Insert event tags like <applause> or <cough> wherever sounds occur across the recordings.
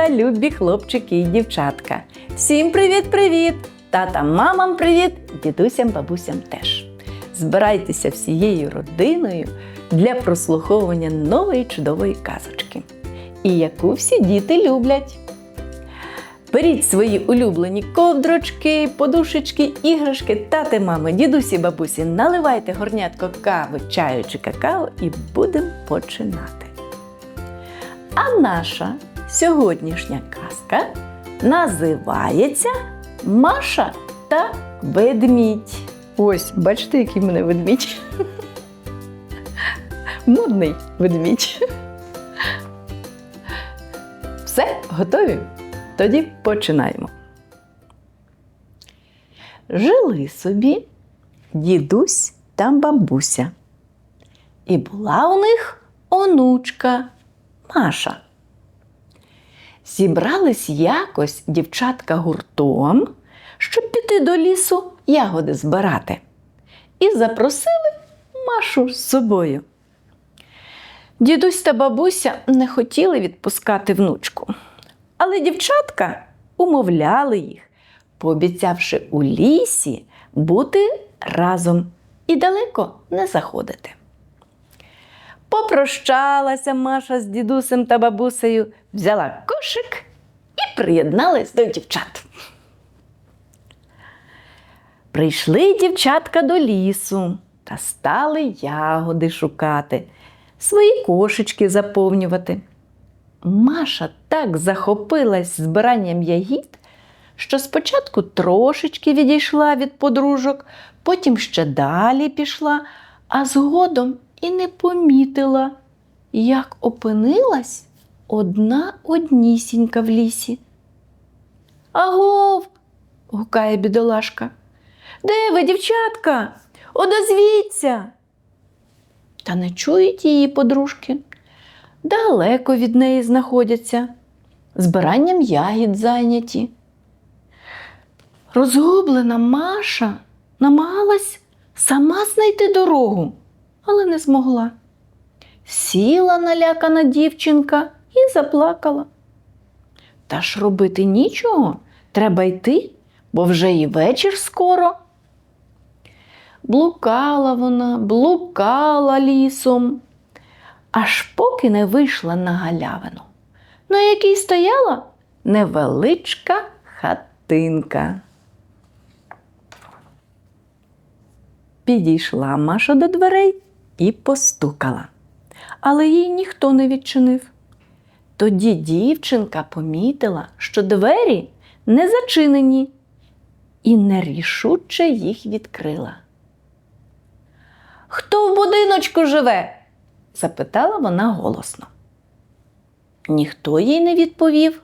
малята, любі хлопчики і дівчатка. Всім привіт-привіт! Татам, мамам привіт, дідусям, бабусям теж. Збирайтеся всією родиною для прослуховування нової чудової казочки. І яку всі діти люблять. Беріть свої улюблені ковдрочки, подушечки, іграшки, тати, мами, дідусі, бабусі, наливайте горнятко кави, чаю чи какао і будемо починати. А наша сьогоднішня казка називається Маша та ведмідь. Ось, бачите, який мене ведмідь. Модний ведмідь. Все, готові? Тоді починаємо. Жили собі дідусь та бабуся. І була у них онучка Маша. Зібрались якось дівчатка гуртом, щоб піти до лісу ягоди збирати. І запросили Машу з собою. Дідусь та бабуся не хотіли відпускати внучку. Але дівчатка умовляли їх, пообіцявши у лісі бути разом і далеко не заходити. Попрощалася Маша з дідусем та бабусею, взяла кошик і приєдналась до дівчат. Прийшли дівчатка до лісу та стали ягоди шукати, свої кошечки заповнювати. Маша так захопилась збиранням ягід, що спочатку трошечки відійшла від подружок, потім ще далі пішла, а згодом і не помітила, як опинилась одна однісінька в лісі. Агов. гукає бідолашка. Де ви, дівчатка? Одозвіться. Та не чують її подружки далеко від неї знаходяться, збиранням ягід зайняті. Розгублена Маша намагалась сама знайти дорогу, але не змогла. Сіла налякана дівчинка заплакала. Та ж робити нічого, треба йти, бо вже і вечір скоро. Блукала вона, блукала лісом аж поки не вийшла на галявину, на якій стояла невеличка хатинка. Підійшла Маша до дверей і постукала, але їй ніхто не відчинив. Тоді дівчинка помітила, що двері не зачинені, і нерішуче їх відкрила. Хто в будиночку живе? запитала вона голосно. Ніхто їй не відповів,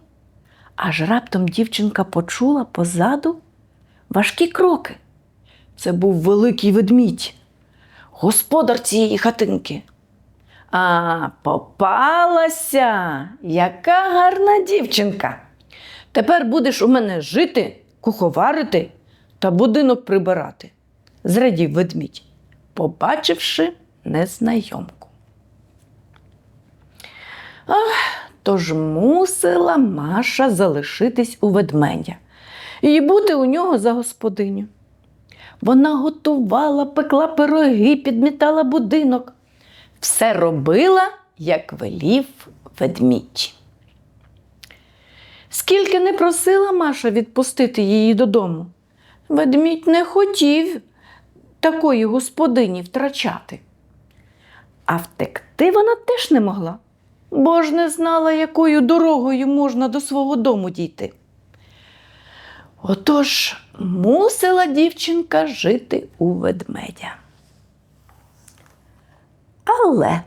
аж раптом дівчинка почула позаду важкі кроки. Це був великий ведмідь, господар цієї хатинки. А попалася, яка гарна дівчинка. Тепер будеш у мене жити, куховарити та будинок прибирати, зрадів ведмідь, побачивши незнайомку. Ах, тож мусила Маша залишитись у ведмедя і бути у нього за господиню. Вона готувала, пекла пироги, підмітала будинок. Все робила, як велів ведмідь. Скільки не просила Маша відпустити її додому, ведмідь не хотів такої господині втрачати. А втекти вона теж не могла бо ж не знала, якою дорогою можна до свого дому дійти. Отож мусила дівчинка жити у ведмедя. Але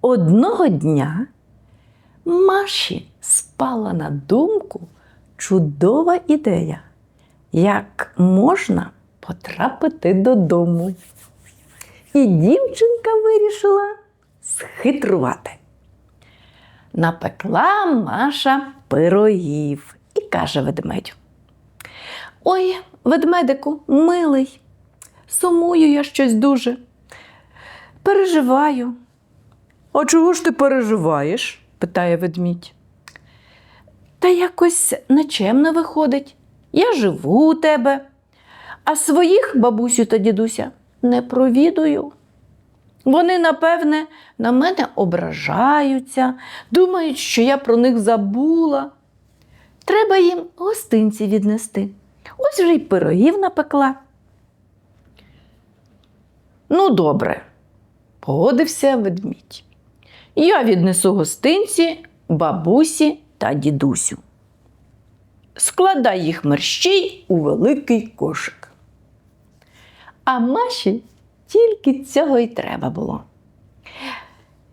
одного дня Маші спала на думку чудова ідея, як можна потрапити додому. І дівчинка вирішила схитрувати. Напекла Маша пирогів і каже ведмедю. Ой, ведмедику, милий, сумую я щось дуже. Переживаю. А чого ж ти переживаєш? питає ведмідь. Та якось нечемно виходить. Я живу у тебе, а своїх бабусю та дідуся не провідую. Вони, напевне, на мене ображаються, думають, що я про них забула. Треба їм гостинці віднести. Ось вже й пирогів напекла. Ну, добре, погодився ведмідь. Я віднесу гостинці бабусі та дідусю. Складай їх мерщій у великий кошик. А Маші тільки цього й треба було.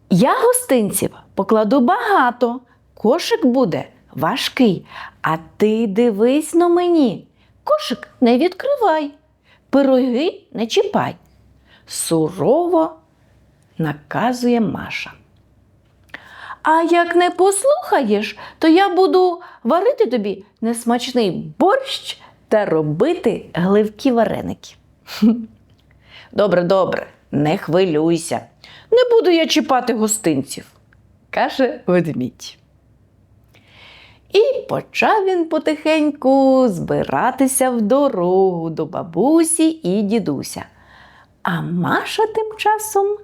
Я гостинців покладу багато, кошик буде важкий, а ти дивись на мені. Кошик не відкривай, пироги не чіпай. Сурово наказує Маша. А як не послухаєш, то я буду варити тобі несмачний борщ та робити гливкі вареники. <laughs> Добре, добре, не хвилюйся. Не буду я чіпати гостинців, каже ведмідь. І почав він потихеньку збиратися в дорогу до бабусі і дідуся. А Маша тим часом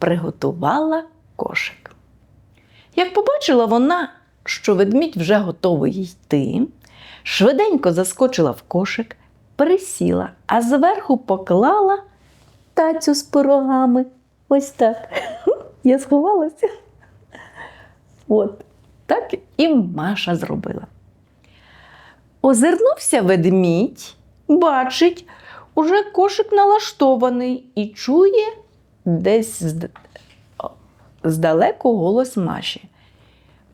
приготувала кошик. Як побачила вона, що ведмідь вже готовий йти, швиденько заскочила в кошик, присіла, а зверху поклала тацю з пирогами. Ось так. <laughs> Я сховалася. От, так і Маша зробила. Озирнувся ведмідь, бачить, уже кошик налаштований і чує десь здалеку голос Маші.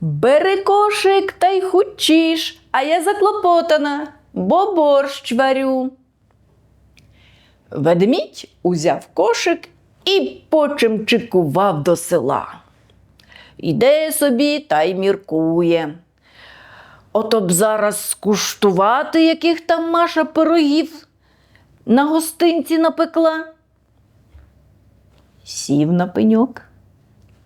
Бери кошик та й хучіш, а я заклопотана, бо борщ варю. Ведмідь узяв кошик і почимчикував до села. Іде собі та й міркує. Ото б зараз скуштувати, яких там Маша пирогів на гостинці напекла. Сів на пеньок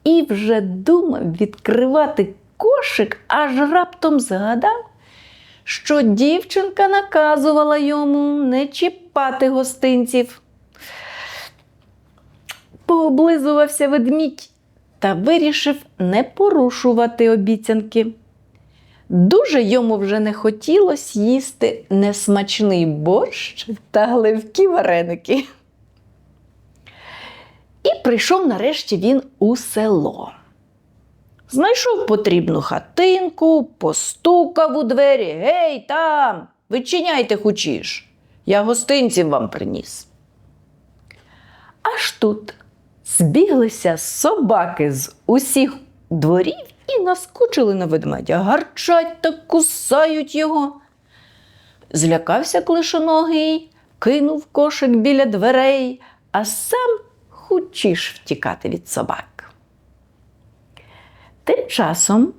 і вже думав відкривати кошик, аж раптом згадав, що дівчинка наказувала йому не чіпати гостинців. Пооблизувався ведмідь та вирішив не порушувати обіцянки. Дуже йому вже не хотілося їсти несмачний борщ та гливкі вареники. Прийшов нарешті він у село. Знайшов потрібну хатинку, постукав у двері. Гей, там, відчиняйте хучіш. Я гостинців вам приніс. Аж тут збіглися собаки з усіх дворів і наскочили на ведмедя, гарчать та кусають його. Злякався клишоногий, кинув кошик біля дверей, а сам хучіш втікати від собак. Тим часом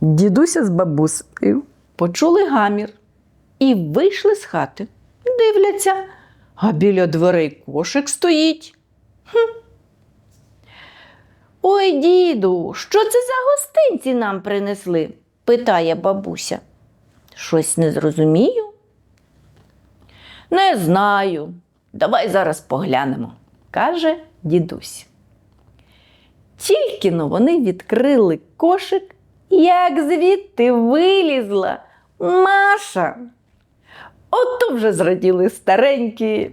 дідуся з бабусею почули гамір і вийшли з хати. Дивляться, а біля дверей кошик стоїть. Хм. Ой, діду, що це за гостинці нам принесли? питає бабуся. Щось не зрозумію. Не знаю. Давай зараз поглянемо, каже дідусь. Тільки но вони відкрили кошик, як звідти вилізла Маша. Ото вже зраділи старенькі.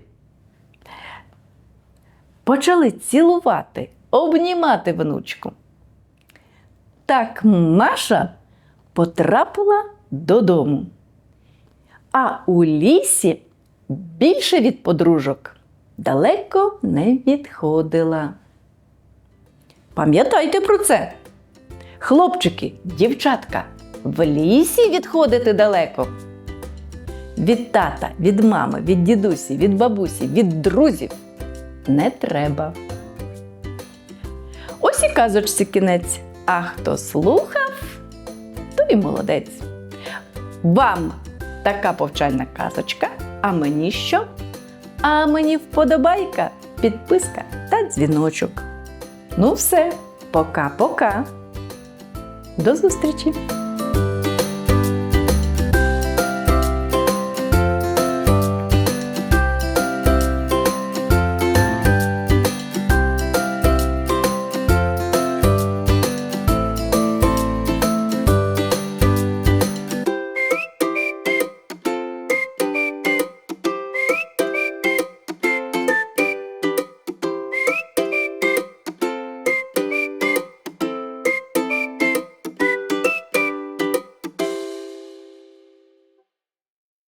Почали цілувати, обнімати внучку. Так Маша потрапила додому. А у лісі більше від подружок далеко не відходила. Пам'ятайте про це. Хлопчики, дівчатка, в лісі відходити далеко. Від тата, від мами, від дідусі, від бабусі, від друзів не треба. Ось і казочці кінець. А хто слухав, той молодець. Вам така повчальна казочка, а мені що? А мені вподобайка, підписка та дзвіночок. Ну все, пока-пока. До зустрічі!